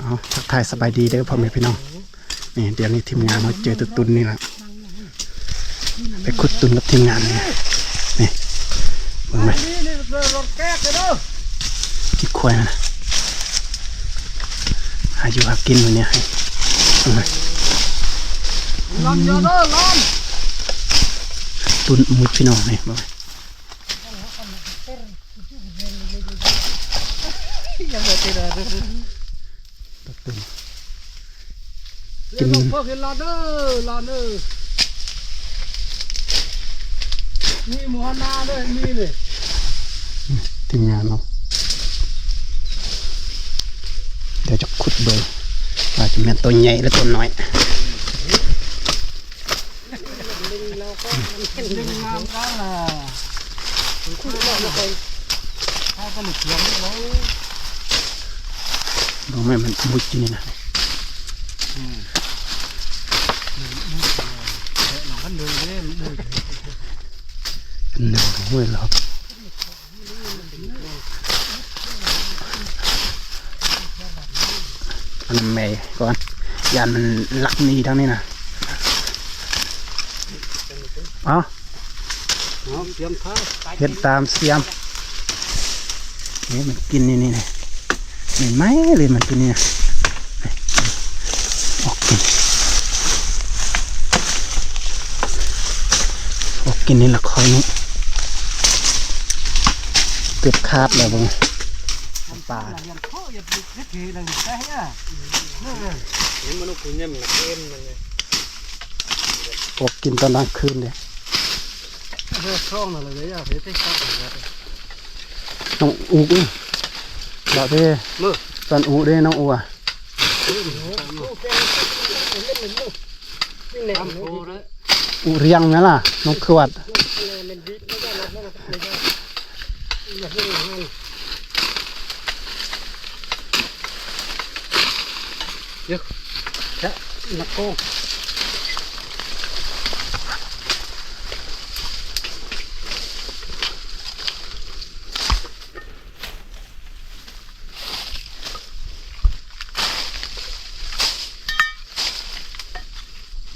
เอาทักทายสบายดีเด้อพ่อแม่พี่น้องนี่เดี๋ยวนี้ทีมงานเราเจอตัวตุนนี่แหละไปขุดตุนกับทีมงานนี่นี่เบิ่งไหมนี่นี่รถแก๊กเลยเด้อขี้ควายมันะหาอยู่หากินวันนี้ให้เบิ่งไหมลอนเยอะเด้อลอนตุนมุดพี่น้องนี่เบิ่งไหม ยังไม่ ติดเลยตัวตุนกินพวกกินลอนเด้อลอนเด้อมีหมูหันหน้าด้วยมีเลยทีมงานเราเดี๋ยวจะขุดเบิ่งว่าจะเป็นตัวใหญ่หรือตัวน้อยดึงน้ำกันล่ะคุยแล้วไม่เคยถ้าก็ไม่เขียนเล ยเบิ่งไหมมันมุดอยู่นี่นะหนังกันเลยเด้อมือหนึ่งเว้ยหรอกมันแม่ก่อนยานมันหลักนี้ทั้งนี้นะอ๋อเสียมข้าวเห็ดตามเสียมนี่มันกินนี่นี่นี่ เห็นไหมเลยมันกินนี่นะนี่ออกกินออกกินนี่ละคอยนี้เกือบคาบแล้วบังปลาออกกินิดทีนึงได้ฮะนี่เลยนี่มันเนี่ยมันเกมเลยออกกินตอนกลางคืนเลยเรื่องช่องนั่นเลย อะเฮ้ยที่ข้าวเลยน้องอูกบอกเด้มือตอนอูเด้น้องอูอะทำโอ้เลยอูเรียงไหมล่ะ น้องขวดนักโกง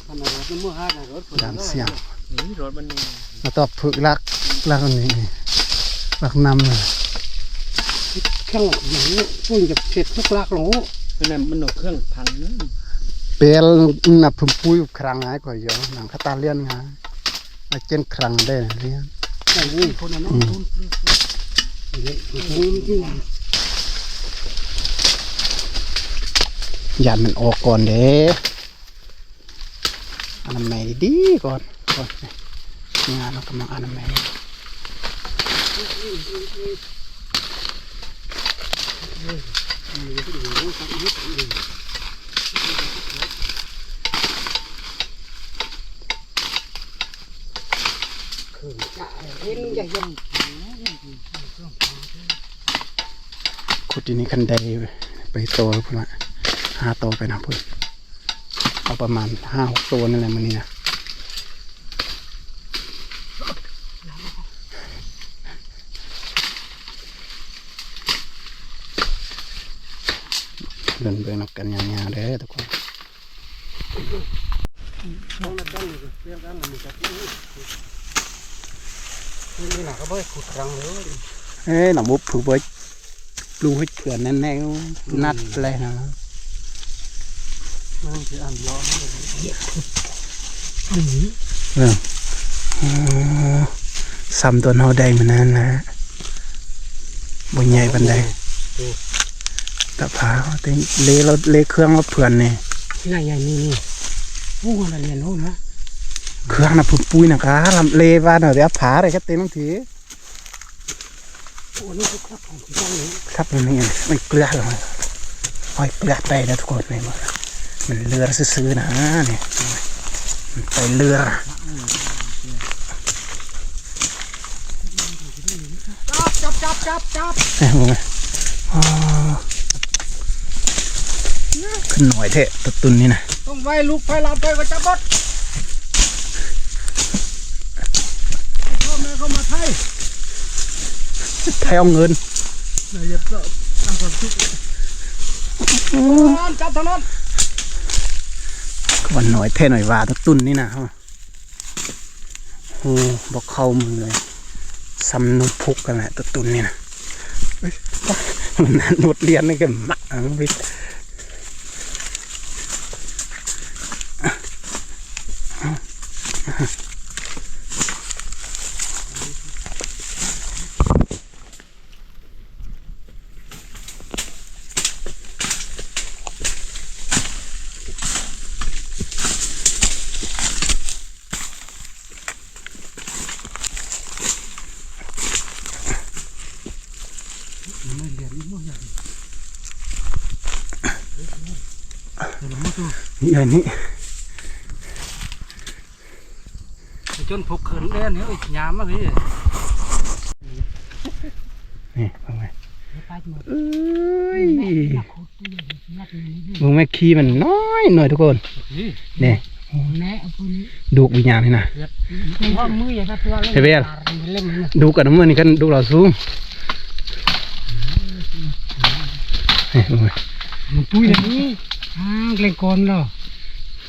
ขนาดนี้มือห้านะรถ ดามเสียงนี่รถมันนี่มาตอบฝึกรักรักอันนี้รักนำเลยเครื่องอย่างนี้พุ่งจะเสร็จทุกลักหลงเป็นไงมันหนกเครื่องพันนะเปลนับพุ่มปุยครั้งไงก็เยอะหนังคาตาเลียนไงมาเจนครั้งได้เรียนอย่างนี้คนนั้นต้องทุนนี่นี่จริงยันมันออกก่อนเด้ อนามัยดีๆก่อนก่อนงานเรากำลังอนามัยเห็นใหญ่ยังขุดที่นี่คันใดไปโตพุ่นละห้าโตไปนะพุ่น เอาประมาณห้าหกตัวนั่นแหละมันนี่นะเดินเบิ่งนับกันยาวๆเด้อทุกคนนัดกันเรียกกันมันจะที่หนักก็ไม่ขุดรังเลยเอ้หนอบุบผูกไว้ลูกให้เถื่อนแน่ๆนัดเลยนะ มันจะอันร้อนเอออ๋อซ้ำตัวเฮาได้เหมือนนั้นนะบนใหญ่บันไดตะพาเขาเต็งเลเราเลเครื่องเราเผื่อนนี่นี่ใหญ่นี่นี่โอ้อะไรเรียนโน่นนะเครื่องน่ะพุ่นปุ้ยนะคะลำเลว่าเนาะเดี๋ยวผาเลยก็เต็มทั้งทีโอ้นี่คือครับของที่ตั้งนี้ครับมันนี่มันเกลือหรออ้อยเกลือไปแล้วทุกคนเลยมันมัน เรือซื้อๆนะเนี่ยมันไปเรือจับจับจับจับเอ้ยมึงอ๋อขึ้นหน่อยเถอะตัวตุนนี่นะต้องไว้ลูกไฟลับไฟก็จับบดพ่อแม่เข้ามาไทยไทยเอาเงินนายจะจับทางนั้นวัน หน่อยแท่หน่อยว่าตัวตุนนี่นะฮะโอ้บอกเข้ามือเลยซ้ำนุพุกกันแหละตัวตุนนี่นะนั่นบทเรียนนี่ก็มักอังวิทย์ ไม่เรียนนี่มั่วอย่าง อย่างนี้จนพกเขินเล่นเฮ้ยยามมาพี่นี่ฟังไหมไปหมดเอ้ยอยากโคตรตัวใหญ่ยัดนี่มึงแม่ขี้มันน้อยหน่อยทุกคนนี่นี่แม่เอาพวกนี้ดูวิญญาณนี่นะเลือดพ่อมืออย่าไปตัวเฮ้ยเบลเล่นมันดูกันน้ำมือนี่กันดูเราซูมนี่มึงไห มมันปุ้ยแบบนี้อ่าเล่นกลเหรอ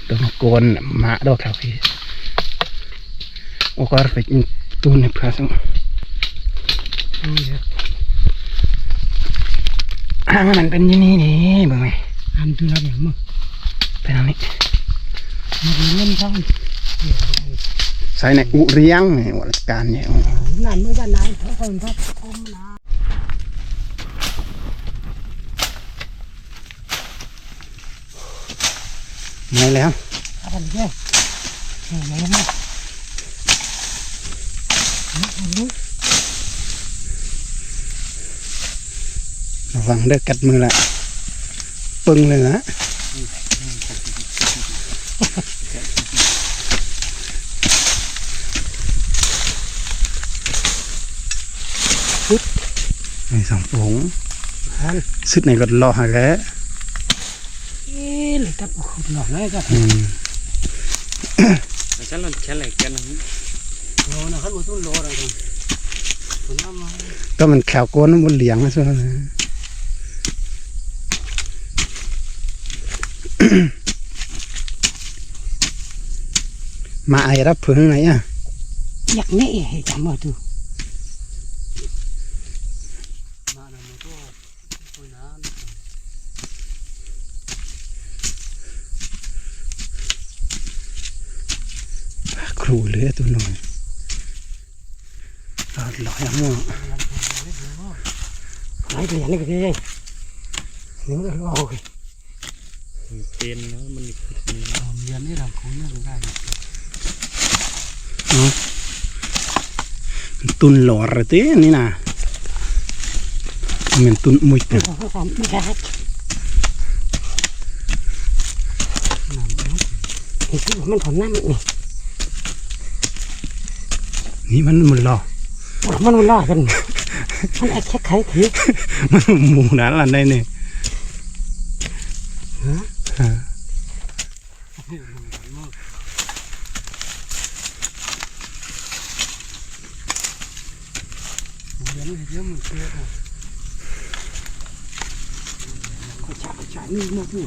ตัวมันโกนหมาดอกแถวพี่โอ้ก็ไปกินตูนในพระสงฆ์ปุ้ยเนี่ยอ่ามันเป็นอยี่นี่นี่เบิ่งไหมทำตัวละอย่างมึงเป็นอันนี้มันเล่นช่องใส่ในอุเรียงนี่วัดการเนี่ยโอ้นั่นเมื่อจะนายเขาคนทับคมนะ ไม่แล้วอะไรเนี่ยเฮ้ยยังไงระวังเด้อกัดมือละปึงเลยนะไอ้สองผงฮันสุดในรถรอหาแล้ว เอ๊ะเลยตับขุดหน่อยนะจ๊ะอืมฉันลองฉันอะไรกันนะโลนะเขาหมดทุนโลอะไรกันผมเอามาก็มันแขวโกนบนเหลียงนะใช่ไหมมาไอรับผึ่งไหนอะอยากเนี่ยให้จำมาดูมาหน่อยมาตัวคนนั้น ครูเหลือตัวหน่อยรอดลอยอะมั่วไหนเปลี่ยนนี่ก็ดีเองนี่ก็โอ้ยเป็นแล้วมันเรียนนี่ทำคุ้นนี่ได้ตุนหลอระเต้นี่นะเหมือนตุนมุดนะมันถอนน้ำนี่ นี่มันมันหลอมันมันล่ากันมันแค่ไข่ถือมันหมูนั้นละได้เนี่ยฮะฮะเรียนเยอะมันเยอะอะก็ฉายฉายนี่มาดู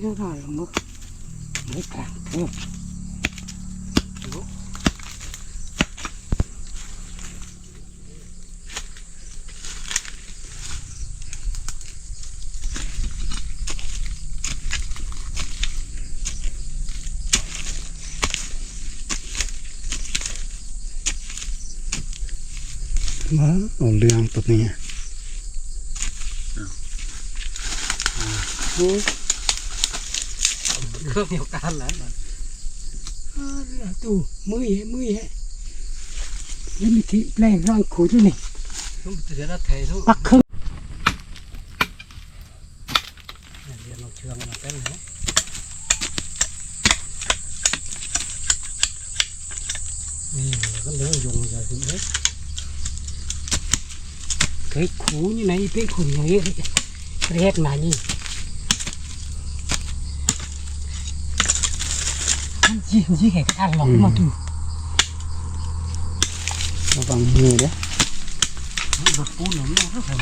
แค่แค่เท่าไหร่มั้งไม่กลาง เออว้าเอาเรื่องตัวนี้เครื่องเดียวกันแล้วตู้มือเหี้ยมือเหี้ยยังมีที่แปลงร่างขูดด้วยนี่ปักเครื่องเรียนเราเชื่องมาเต้นนะนี่ก็เลี้ยงยงใหญ่สิเอ้ยเคยขูนี่ไหนเป็นคนอย่างนี้เรียกมานี่ ยี่ยี่แข่งกันหลอกมาดูระวังมือเด้อรถปูนหนุ่มเนี่ยเขาทำ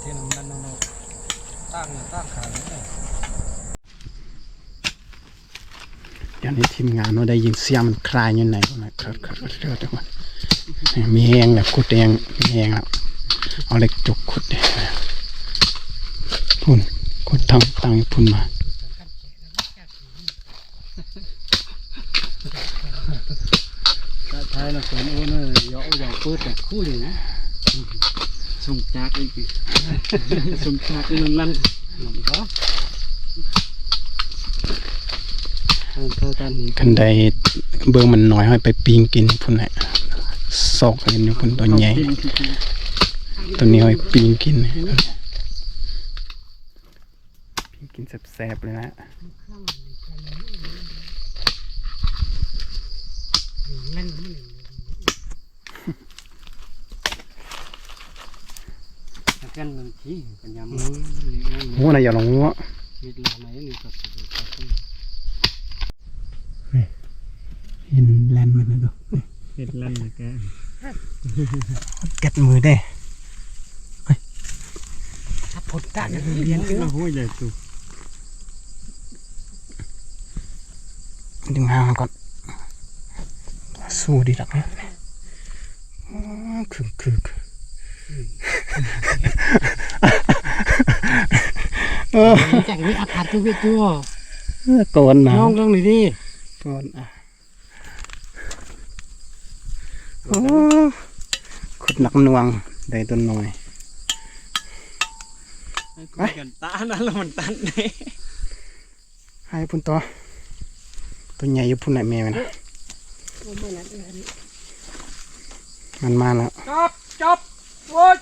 เทียนมันนั่นตั้งตั้งขาเลยอย่างนี้ทีมงานเราได้ยินเสียงมันคลายอยู่ไหนนะครับครับเดี๋ยวเดี๋ยวมีแหงแล้วขุดแหงมีแหงแล้ว เอาเหล็กจุกขุดเด้พุ่นขุดตั้งตั้งพุ่นมาท้ายเราสอนโอ้เนยย่ออย่างเปิดแต่คู่อยู่นะส่งจากอีกส่งจากมันลั่นหนุ่มก็เธอกันนี้คันใดเบิ่งมันน้อยให้ไปปิ้งกินพุ่นแหละซอกกันอยู่พุ่นตัวใหญ่ ตัวนี้ให้ปิ้งกินปิ้งกินแซ่บๆเลยนะนั่นกันมันที่กันยำโอ้น่ะอย่าลงงัวมีลาไหนนี่ก็สุดเห็นแลนมันนะดูเห็ดลั่นนะแกเก็ดมือได้ถ้า ผลตาจะเรียนเยอะโอ้ยใหญ่ตุดึงหางก่อน สู้ดีดักนะอ๋อคือคือคือเออแต่งนี้อาคารตัวเวตัวก่อนนะน้องเรื่องนี้ดิก่อนอะโอ้ขุดหนักหน่วงได้ต้นหน่อย ไปกันตานั่นแล้วมันตันเลยให้พุ่นตัวตัวใหญ่อยู่พุ่นไหนแม่มันนะมันมาแล้วจบจบโว้ย